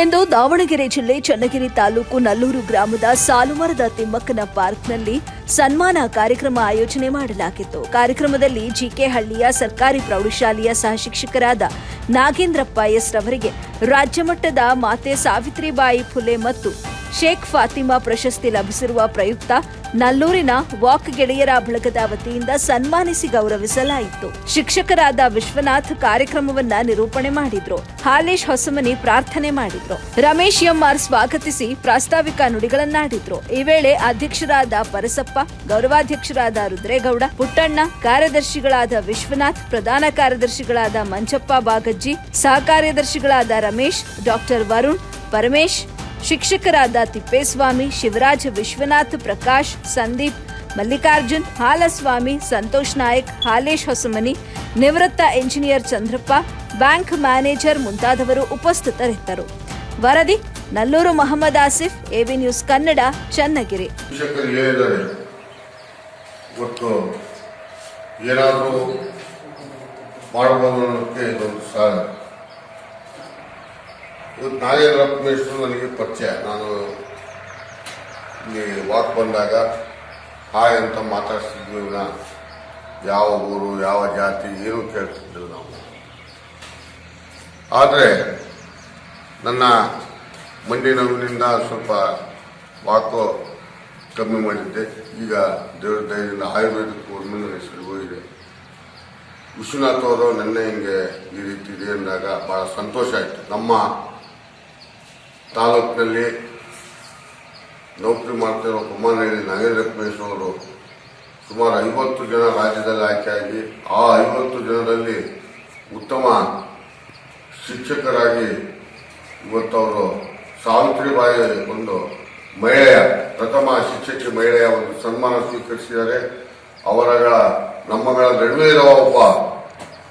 ಇಂದು ದಾವಣಗೆರೆ ಜಿಲ್ಲೆ ಚನ್ನಗಿರಿ ತಾಲೂಕು ನಲ್ಲೂರು ಗ್ರಾಮದ ಸಾಲುಮರದ ತಿಮ್ಮಕ್ಕನ ಪಾರ್ಕ್ನಲ್ಲಿ ಸನ್ಮಾನ ಕಾರ್ಯಕ್ರಮ ಆಯೋಜನೆ ಮಾಡಲಾಗಿತ್ತು. ಕಾರ್ಯಕ್ರಮದಲ್ಲಿ ಜಿಕೆ ಹಳ್ಳಿಯ ಸರ್ಕಾರಿ ಪ್ರೌಢಶಾಲೆಯ ಸಹಶಿಕ್ಷಕರಾದ ನಾಗೇಂದ್ರಪ್ಪ ಎಸ್ ರವರಿಗೆ ರಾಜ್ಯಮಟ್ಟದ ಮಾತೆ ಸಾವಿತ್ರಿಬಾಯಿ ಫುಲೆ ಮತ್ತು ಶೇಖ್ ಫಾತಿಮಾ ಪ್ರಶಸ್ತಿ ಲಭಿಸಿರುವ ಪ್ರಯುಕ್ತ ನಲ್ಲೂರಿನ ವಾಕ್ ಗೆಳೆಯರ ಬಳಗದ ವತಿಯಿಂದ ಸನ್ಮಾನಿಸಿ ಗೌರವಿಸಲಾಯಿತು. ಶಿಕ್ಷಕರಾದ ವಿಶ್ವನಾಥ್ ಕಾರ್ಯಕ್ರಮವನ್ನ ನಿರೂಪಣೆ ಮಾಡಿದ್ರು. ಹಾಲೇಶ್ ಹೊಸಮನಿ ಪ್ರಾರ್ಥನೆ ಮಾಡಿದ್ರು. ರಮೇಶ್ ಎಂಆರ್ ಸ್ವಾಗತಿಸಿ ಪ್ರಾಸ್ತಾವಿಕ ನುಡಿಗಳನ್ನಾಡಿದ್ರು. ಈ ವೇಳೆ ಅಧ್ಯಕ್ಷರಾದ ಪರಸಪ್ಪ, ಗೌರವಾಧ್ಯಕ್ಷರಾದ ರುದ್ರೇಗೌಡ, ಪುಟ್ಟಣ್ಣ, ಕಾರ್ಯದರ್ಶಿಗಳಾದ ವಿಶ್ವನಾಥ್, ಪ್ರಧಾನ ಕಾರ್ಯದರ್ಶಿಗಳಾದ ಮಂಜಪ್ಪ ಬಾಗಜ್ಜಿ ಸಹ ಕಾರ್ಯದರ್ಶಿಗಳಾದ ರಮೇಶ್, ಡಾಕ್ಟರ್ ವರುಣ್, ಪರಮೇಶ್ ಶಿಕ್ಷಕರಾದ ತಿಪ್ಪೇಸ್ವಾಮಿ, ಶಿವರಾಜ್ ವಿಶ್ವನಾಥ್, ಪ್ರಕಾಶ್, ಸಂದೀಪ್, ಮಲ್ಲಿಕಾರ್ಜುನ್, ಹಾಲಸ್ವಾಮಿ, ಸಂತೋಷ್ ನಾಯಕ್, ಹಾಲೇಶ್ ಹೊಸಮನಿ, ನಿವೃತ್ತ ಎಂಜಿನಿಯರ್ ಚಂದ್ರಪ್ಪ, ಬ್ಯಾಂಕ್ ಮ್ಯಾನೇಜರ್ ಮುಂತಾದವರು ಉಪಸ್ಥಿತರಿದ್ದರು. ವರದಿ, ನಲ್ಲೂರು ಮೊಹಮ್ಮದ್ ಆಸಿಫ್, ಎಬಿ ನ್ಯೂಸ್ ಕನ್ನಡ, ಚನ್ನಗಿರಿ. ಒಟ್ಟು ಏನಾದರೂ ಮಾಡಬಹುದು ಇವತ್ತು ನಾಗೇಂದ್ರಪ್ಪ ನನಗೆ ಪರಿಚಯ. ನಾನು ಇಲ್ಲಿ ವಾಕ್ ಬಂದಾಗ, ಹಾಯ್ ಅಂತ ಮಾತಾಡ್ತಿದ್ವಿ ಯಾವ ಊರು, ಯಾವ ಜಾತಿ, ಏನು ಕೇಳ್ತಿದ್ದಿಲ್ಲ ನಾವು. ಆದರೆ ನನ್ನ ಮಂಡಿ ನೋವಿನಿಂದ ಸ್ವಲ್ಪ ವಾಕು ಕಮ್ಮಿ ಮಾಡಿದ್ದೆ. ಈಗ ದೇವ್ರ ದಯದಿಂದ ಆಯುರ್ವೇದಕ್ಕೆ ಹೆಸರು ಹೋಗಿದೆ. ವಿಶ್ವನಾಥ್ ಅವರು, ನೆನ್ನೆ ಹಿಂಗೆ ಈ ರೀತಿ ಇದೆ ಅಂದಾಗ ಭಾಳ ಸಂತೋಷ ಆಯಿತು. ನಮ್ಮ ತಾಲೂಕಿನಲ್ಲಿ ನೌಕರಿ ಮಾಡ್ತಿರೋ ಕುಮಾರನಹಳ್ಳಿ ನಾಗೇಂದ್ರ ಅವರು ಸುಮಾರು ಐವತ್ತು ಜನ ರಾಜ್ಯದಲ್ಲಿ ಆಯ್ಕೆಯಾಗಿ, ಆ ಐವತ್ತು ಜನರಲ್ಲಿ ಉತ್ತಮ ಶಿಕ್ಷಕರಾಗಿ ಇವತ್ತು ಅವರು ಸಾವಿತ್ರಿಬಾಯಿ ಒಂದು ಮಹಿಳೆಯ, ಪ್ರಥಮ ಶಿಕ್ಷಕಿ ಮಹಿಳೆಯ ಒಂದು ಸನ್ಮಾನ ಸ್ವೀಕರಿಸಿದ್ದಾರೆ. ಅವರಗಳ ನಮ್ಮಗಳ ನಡುವೆ ಇರುವ ಒಬ್ಬ,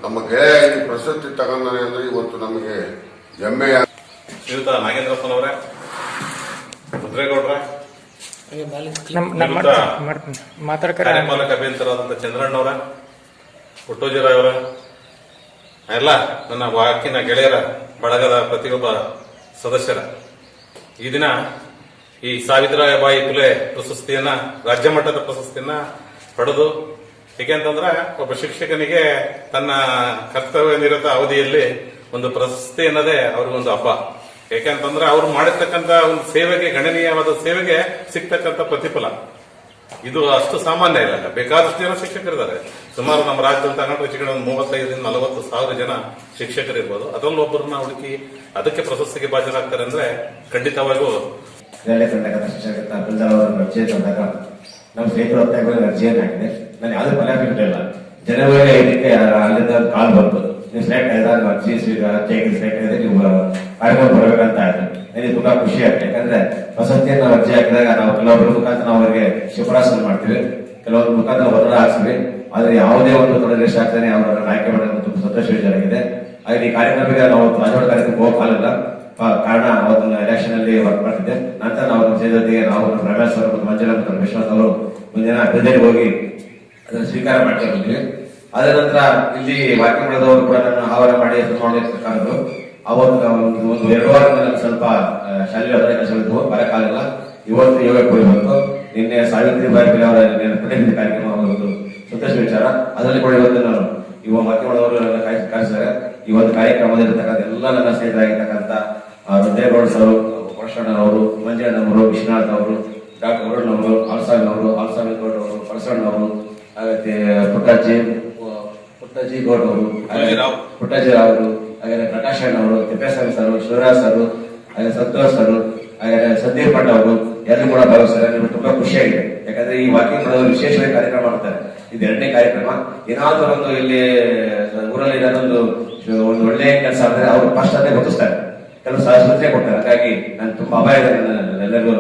ನಮ್ಮ ಗೆಳೆಯಾಗಿ ಪ್ರಶಸ್ತಿ ತಗೊಂಡಾನೆ ಅಂದರೆ ಇವತ್ತು ನಮಗೆ ಹೆಮ್ಮೆಯ ಶ್ರೀಯುತ ನಾಗೇಂದ್ರಪ್ಪನವರೇ ರುದ್ರೇಗೌಡ್ರೆ ಮಾತಾಡ್ಕರ ಕಾರ್ಯಪಾಲಕ ಅಭಿಯಂತರಾದಂತ ಚಂದ್ರಣ್ಣವರ ಪುಟ್ಟೋಜಿರಾಯ್ ಅವರ ಎಲ್ಲ ನನ್ನ ವಾಕಿನ ಗೆಳೆಯರ ಬಳಗದ ಪ್ರತಿಯೊಬ್ಬ ಸದಸ್ಯರ. ಈ ದಿನ ಈ ಸಾವಿತ್ರಾಯಬಾಯಿ ಪುಲೆ ಪ್ರಶಸ್ತಿಯನ್ನ ರಾಜ್ಯ ಮಟ್ಟದ ಪ್ರಶಸ್ತಿಯನ್ನ ಪಡೆದು ಏಕೆಂತಂದ್ರೆ ಒಬ್ಬ ಶಿಕ್ಷಕನಿಗೆ ತನ್ನ ಕರ್ತವ್ಯ ನಿರತ ಅವಧಿಯಲ್ಲಿ ಒಂದು ಪ್ರಶಸ್ತಿ ಅನ್ನೋದೇ ಅವ್ರಿಗೊಂದು ಹಬ್ಬ. ಯಾಕೆಂತಂದ್ರೆ ಅವ್ರು ಮಾಡಿರ್ತಕ್ಕಂತ ಒಂದು ಸೇವೆಗೆ, ಗಣನೀಯವಾದ ಸೇವೆಗೆ ಸಿಗ್ತಕ್ಕಂಥ ಪ್ರತಿಫಲ. ಇದು ಅಷ್ಟು ಸಾಮಾನ್ಯ ಇಲ್ಲ ಬೇಕಾದಷ್ಟು ಜನ ಶಿಕ್ಷಕರಿದ್ದಾರೆ. ಸುಮಾರು ನಮ್ಮ ರಾಜ್ಯದಲ್ಲಿ ತಗೊಂಡ್ರೆ ಹೆಚ್ಚು ಒಂದು ಮೂವತ್ತೈದರಿಂದ ನಲವತ್ತು ಸಾವಿರ ಜನ ಶಿಕ್ಷಕರಿರ್ಬೋದು. ಅದರಲ್ಲಿ ಒಬ್ಬರನ್ನ ಹುಡುಕಿ ಅದಕ್ಕೆ ಪ್ರಶಸ್ತಿಗೆ ಭಾಜರಾಗ್ತಾರೆ ಅಂದ್ರೆ ಖಂಡಿತವಾಗೂ ನಮ್ಮ ಸ್ನೇಹಿತರು ಹಾಕಿದೆ. ನಾನು ಇಲ್ಲ. ಜನವರಿ ಐದಕ್ಕೆ ಅಲ್ಲಿಂದ ಕಾಲ್ ಬರ್ಬೋದು. ನೀವು ಸೆಲೆಕ್ಟ್ ಆಯ್ತಾ ಅರ್ಜಿ ಸ್ವೀಕಾರ ಸೆಲೆಕ್ಟ್ ಆಗಿದೆ ಕಾರ್ಯಕ್ರಮ ಬರ್ಬೇಕಂತ ಆಯ್ತು. ನನಗೆ ತುಂಬಾ ಖುಷಿ ಆಯ್ತು. ಯಾಕಂದ್ರೆ ವಸತಿಯನ್ನು ಅರ್ಜಿ ಹಾಕಿದಾಗ ನಾವು ಕೆಲವೊಬ್ಬರ ಮುಖಾಂತರ ನಾವು ಅವರಿಗೆ ಶಿಫಾರಸು ಮಾಡ್ತೀವಿ. ಕೆಲವೊಂದು ಮುಖಾಂತರ ವರ್ಣ ಹಾಕ್ತೀವಿ ಆದ್ರೆ ಯಾವುದೇ ಒಂದು ತೊಡಗಿಷ್ಟ ಆಗ್ತಾನೆ ಅವರನ್ನು ಆಯ್ಕೆ ಮಾಡೋದು ತುಂಬಾ ಸಂತೋಷ ವಿಚಾರವಾಗಿದೆ ಹಾಗೆ ಈ ಕಾರ್ಯಕ್ರಮಕ್ಕೆ ನಾವು ರಾಜವಾಡ ಕಾರ್ಯಕ್ರಮಕ್ಕೆ ಕಾರಣ ಅವತ್ತು ಎಲೆಕ್ಷನ್ ಅಲ್ಲಿ ವರ್ಕ್ ಮಾಡ್ತಿದ್ದೆ. ನಂತರ ನಾವು ಜೊತೆಗೆ ನಾವು ರಮೇಶ್ವರ ಮತ್ತು ಮಂಜುಳಾ ಮತ್ತು ವಿಶ್ವನಾಥ್ ಅವರು ಮುಂದಿನ ಅಭ್ಯರ್ಥಿಗೆ ಹೋಗಿ ಅದನ್ನು ಸ್ವೀಕಾರ ಮಾಡ್ತಾ ಬಂದ್ವಿ. ಅದರ ನಂತರ ಇಲ್ಲಿ ವಾಕಿಂಗ್ ಮಾಡಿದವರು ಕೂಡ ನನ್ನ ಆಹ್ವಾನ ಮಾಡಿ ಮಾಡಿರ್ತಕ್ಕಂಥದ್ದು ಅವತ್ತು ಒಂದು ಒಂದು ಎರಡು ವಾರದಿಂದ ನನಗೆ ಸ್ವಲ್ಪ ಆ, ಸ್ವಲ್ಪ ಬರಕ್ಕಾಗಲ್ಲ ಇವತ್ತು ಯೋಗಕ್ಕೆ ಹೋಗಿ ನಿನ್ನೆ ಸಾವಿತ್ರಿ ಬಾಯಿ ಅವರ ನೆನಪಿನ ಕಾರ್ಯಕ್ರಮ ಒಂದು ಸಂತೋಷ ವಿಚಾರ. ಅದರಲ್ಲಿ ಕೂಡ ಇವತ್ತು ನಾನು ಇವ ಮಾಡಿದವರು ನನ್ನ ಕರೆಸಿದ್ದಾರೆ. ಈ ಒಂದು ಕಾರ್ಯಕ್ರಮದಲ್ಲಿರ್ತಕ್ಕಂಥ ಎಲ್ಲ ನನ್ನ ಸ್ನೇಹಿತರಾಗಿರ್ತಕ್ಕಂಥ ರುದ್ರೇಗೌಡ ಸರ್ ಅವರು ಮಂಜಣ್ಣವರು ವಿಶ್ವನಾಥ್ ಅವರು ಡಾಕ್ಟರ್ ವರುಣ್ ಅವರು ಆಲ್ಸಾಮಿ ಗೌಡ್ ಅವರು ಪರಸಣ್ಣವರು ಹಾಗೆ ಪುಟ್ಟಜ್ಜಿ ಪುಟ್ಟಜ್ಜಿ ಗೌಡ್ ಅವರು. ಪುಟ್ಟಜ್ಜಿ ರಾವ್. ಅವರು ಹಾಗೆ ಪ್ರಕಾಶ್ ಅಣ್ಣ ಅವರು ತಿಪ್ಪೇಸ್ವಾಮಿ ಸರ್, ಶಿವರಾಜ್ ಸರ್ ಹಾಗೆ ಸಂತೋಷ್ ಸರ್ ಹಾಗೆ ಸಂದೀಪ್ ಭಟ್ ಅವರು, ಎಲ್ಲರೂ ಕೂಡ ಭಾಗವಹಿಸ್ತಾರೆ. ನಿಮಗೆ ತುಂಬಾ ಖುಷಿಯಾಗಿದೆ. ಯಾಕಂದ್ರೆ ಈ ವಾಕಿಂಗ್ ಮಾಡೋರು ವಿಶೇಷವಾಗಿ ಕಾರ್ಯಕ್ರಮ ಮಾಡ್ತಾರೆ. ಇದು ಎರಡನೇ ಕಾರ್ಯಕ್ರಮ. ಏನಾದ್ರೂ ಒಂದು ಇಲ್ಲಿ, ಊರಲ್ಲಿ ಏನಾದೊಂದು ಒಂದು ಒಳ್ಳೆ ಕೆಲಸ ಅಂದ್ರೆ ಅವರು ಫಸ್ಟ್ ಅದೇ ಗೊತ್ತಿಸ್ತಾರೆ ಕೆಲವು ಸಹಸ್ರತೆ ಕೊಡ್ತಾರೆ. ಹಾಗಾಗಿ ನಾನು ತುಂಬಾ ಅಭಯ ಇದೆ ಎಲ್ಲರಿಗೂ